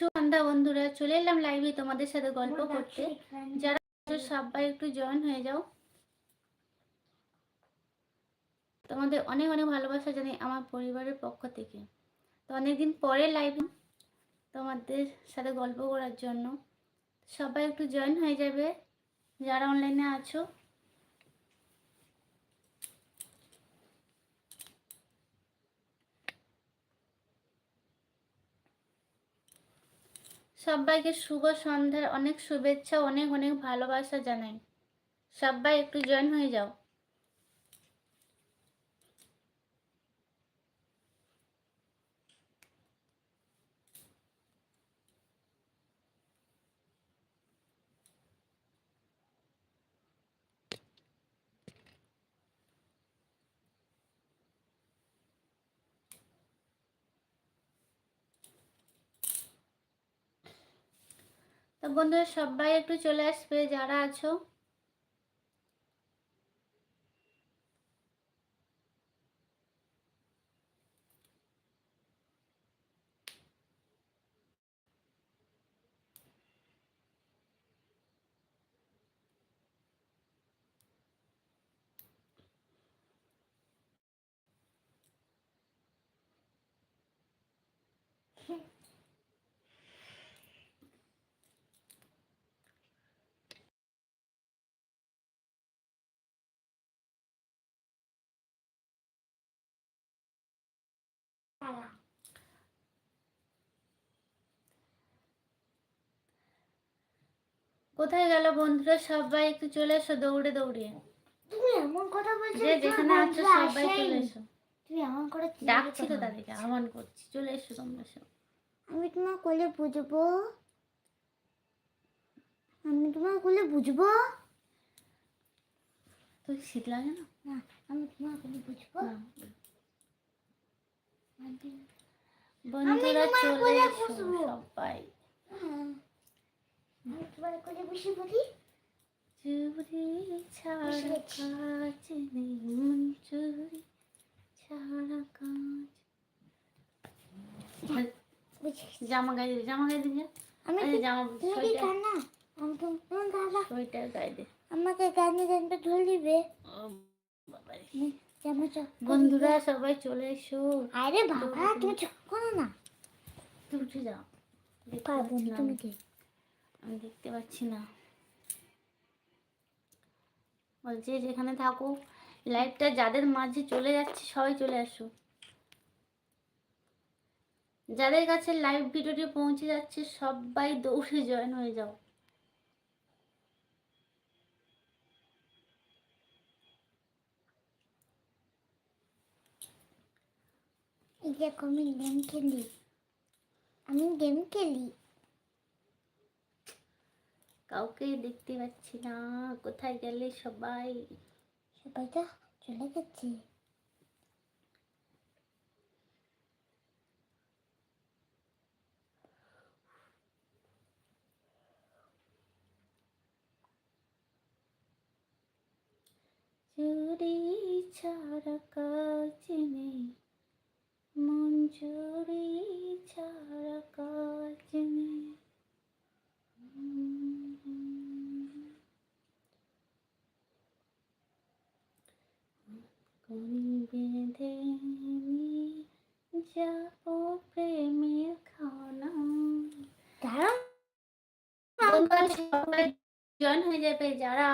সুসন্ধ্যা বন্ধুরা চলে এলাম লাইভে তোমাদের সাথে গল্প করতে। যারা একটু জয়েন হয়ে যাও। তোমাদের অনেক অনেক ভালোবাসা জানাই আমার পরিবারের পক্ষ থেকে। তো অনেকদিন পরে লাইভে তোমাদের সাথে গল্প করার জন্য। সবাই একটু জয়েন হয়ে যাবে। যারা অনলাইনে আছো সবাইকে শুভ সন্ধ্যার অনেক শুভেচ্ছা অনেক অনেক ভালোবাসা জানাই। সবাই একটু জয়েন হয়ে যাও। তো বন্ধুরা সবাই একটু চলে আসবে যারা আছো। কোথায় গেল বন্ধুরা? সবাই একটু চলে এসো দৌড়ে দৌড়ে। তুমি এমন কথা বলছো যে যেখানে আছো সবাই চলে এসো। তুমি এমন করে ডাকছি তো তাদেরকে আহ্বান করছি। চলে এসো তোমরা সব। আমি তোমার কোলে বুঝব। আমি তোমার কোলে বুঝব। তুই শীত লাগে না? না আমি তোমার কোলে বুঝব। বন্ধুরা চলে এসো। সবাই। হ্যাঁ। বসে চুরি ছাড়া বসেছি। কাজ নেই মন চুরি ছাড়া কাজ। জামা গায়ে জামা গায়ে দিকে আমি জামা তুমি কি সোয়েটার। কান্না? আমি দাদা সোয়েটার গায়ে দে। আমাকে গানে গানটা ধরে দিবে। ও বাবারে। যেমন বন্ধুরা সবাই চলে এসো। আরে বাবা তুমি চোখ করো না। তুই উঠে যাও পারব না তুমি আমি। দেখতে পাচ্ছি না। বলছে, যেখানে থাকো লাইভটা যাদের মাঝে চলে যাচ্ছে, সবাই চলে আসো। যাদের কাছে লাইভ ভিডিওটি পৌঁছে যাচ্ছে, সবাই দৌড়ে জয়েন হয়ে যাও। এই আমি গেম খেলি। আমি গেম খেলি। কাউকে দেখতে পাচ্ছি না। কোথায় গেলে সবাই? সবাই তো চলে গেছে। চুরি ছাড়া কাজ নেই। মন চুরি ছাড়া কাজ নেই। করি বেঁধে যাব প্রেমের খানা জয়েন হয়ে যাবে যারা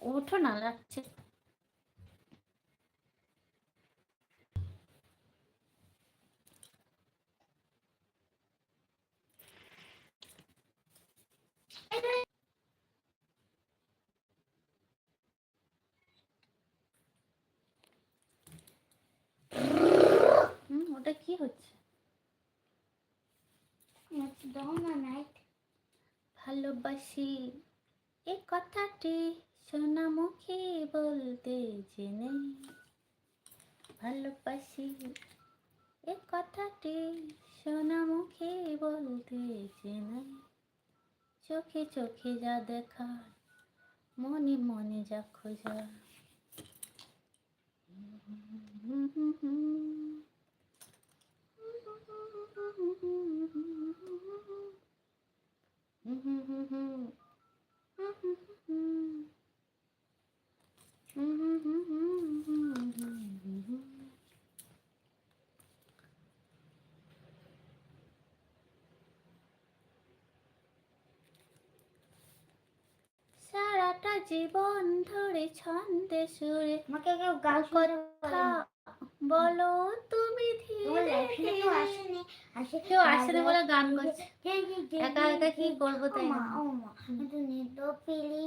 ওঠো না লাগছে হুম ওটা কি হচ্ছে দাও না নাইট ভালোবাসি। এ কথাটি সোনা মুখে বলতে জেনে ভালোবাসি। এ কথাটি সোনা মুখে বলতে জেনে চোখে চোখে যা দেখা, মনে মনে যা খোঁজা। সারাটা জীবন ধরে ছন্দে সুরে আমাকে কেউ কথা বলো তুমি ধীরে কেউ আসেনি। বলে গান করছে। একা একা কি করব তাই মা, ও মা, কিন্তু নেট পেলি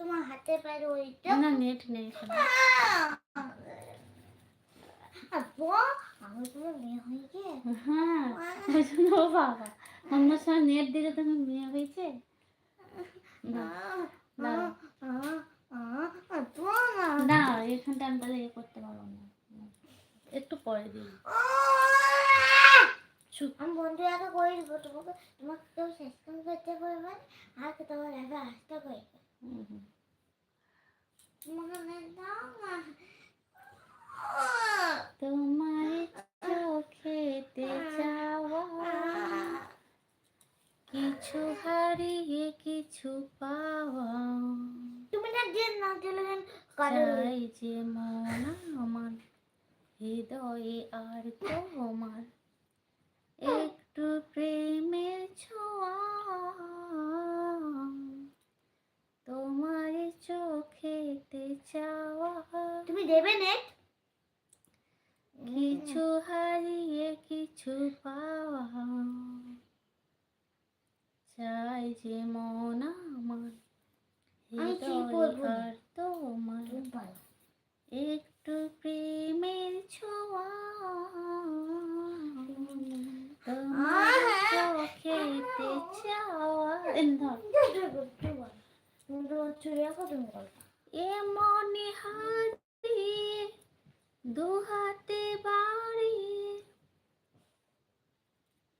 তোমার হাতে পারে ওইটা না নেট নেই মেয়ে হয়ে গিয়ে? হ্যাঁ ও বাবা। অন্য সময় নেট দিলে তুমি মেয়ে হয়েছে? না না। এখানটা আমি তাহলে ইয়ে করতে পারব না। একটু পরে। দিই চুপ। আমি বন্ধু একা করে দিব তোমাকে তোমাকে কেউ সাবস্ক্রাইব করতে পারবে আর তোমার একা আসতে পারবে দাও না। তোমার চোখেতে চাওয়া কিছু হারিয়ে কিছু পাওয়া তুমি না দিয়ে না দিলে কালো চাই যে মন আমার হৃদয়ে আর তোমার একটু প্রেমের ছোঁয়া তোমার চোখেতে চাওয়া তুমি দেবে নেট কিছু হারিয়ে কিছু পাওয়া চাই যে মন আমার? আর তোমার। একটু প্রেমের ছোঁয়া। তোমার চোখেতে চাওয়া। এ হারিয়ে দু হাতে বাড়িয়ে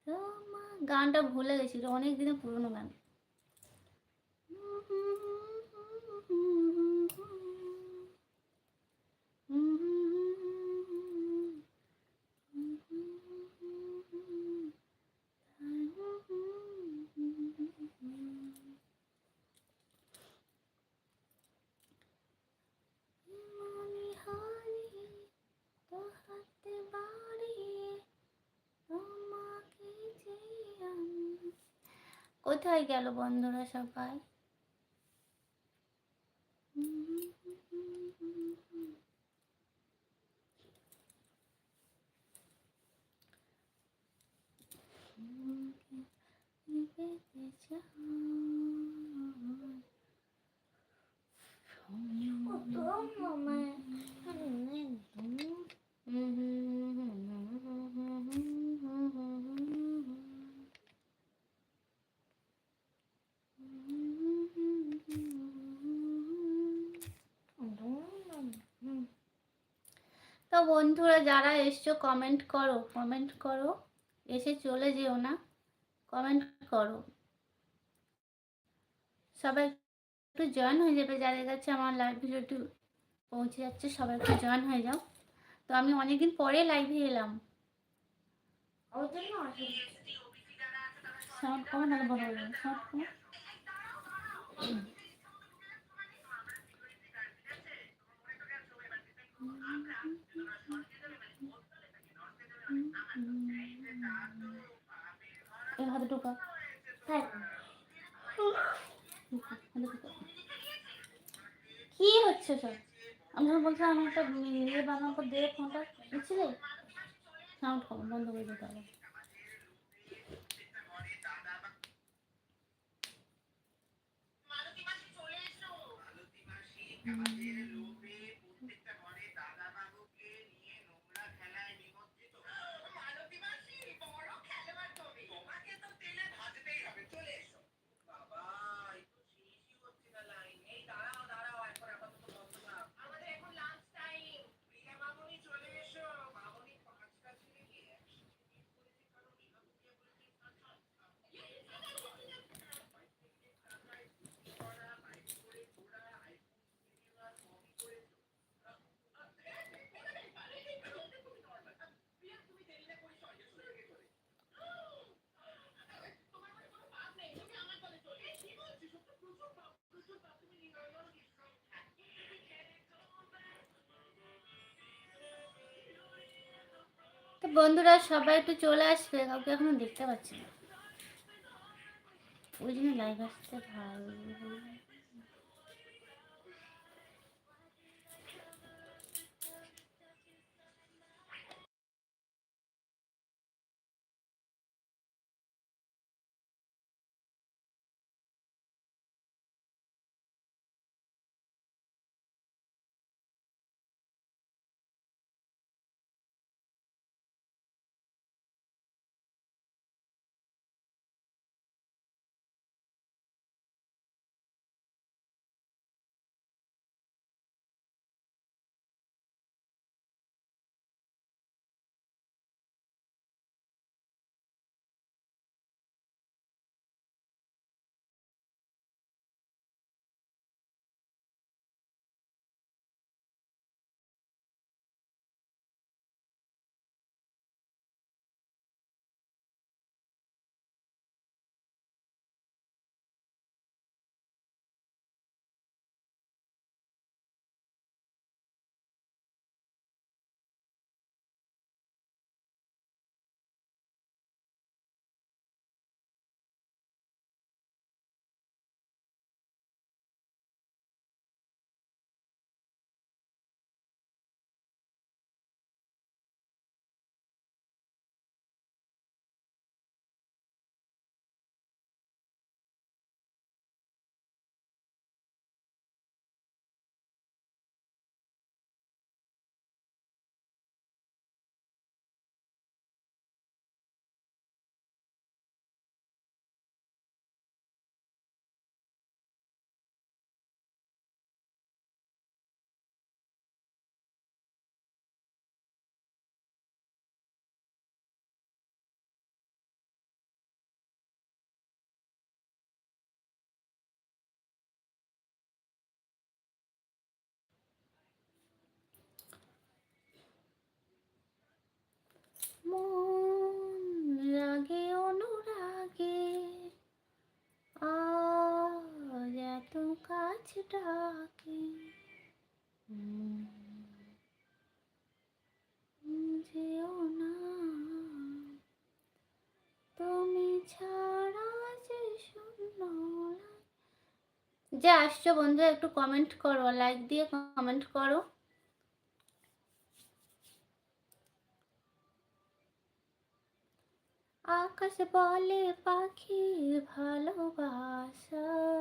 তোমার গানটা ভুলে গেছি এটা অনেক দিনের পুরনো গান মনে হারিয়ে তোহাতে বাড়িয়ে তোমাকে যে আমি কোথায় গেল বন্ধুরা সবাই? তো বন্ধুরা, যারা এসছো কমেন্ট করো কমেন্ট করো। এসে চলে যেও না কমেন্ট করো। সবাই একটু জয়েন হয়ে যাবে, যাদের কাছে আমার লাইভ ভিডিওটি পৌঁছে যাচ্ছে, সবাই একটু জয়েন হয়ে যাও। তো আমি অনেকদিন পরে লাইভে এলাম। কমে এই হাতে ঢোকা হ্যাঁ। কি হচ্ছে সব? আমি যখন বলছিলাম আমি একটা ইয়ে বানানোর পর দিয়ে ফোনটা। দিচ্ছিলে সাউন্ড কম বন্ধ করে দিতে হবে। তো বন্ধুরা সবাই একটু চলে আসবে, কাউকে এখনও দেখতে পাচ্ছি না। ওই জন্য লাইভ আসতে ভালো। ডাকে। উম, যেও না। তুমি ছাড়া যে যে আসছো বন্ধু একটু কমেন্ট করো লাইক দিয়ে কমেন্ট করো। আকাশ বলে পাখির ভালোবাসা।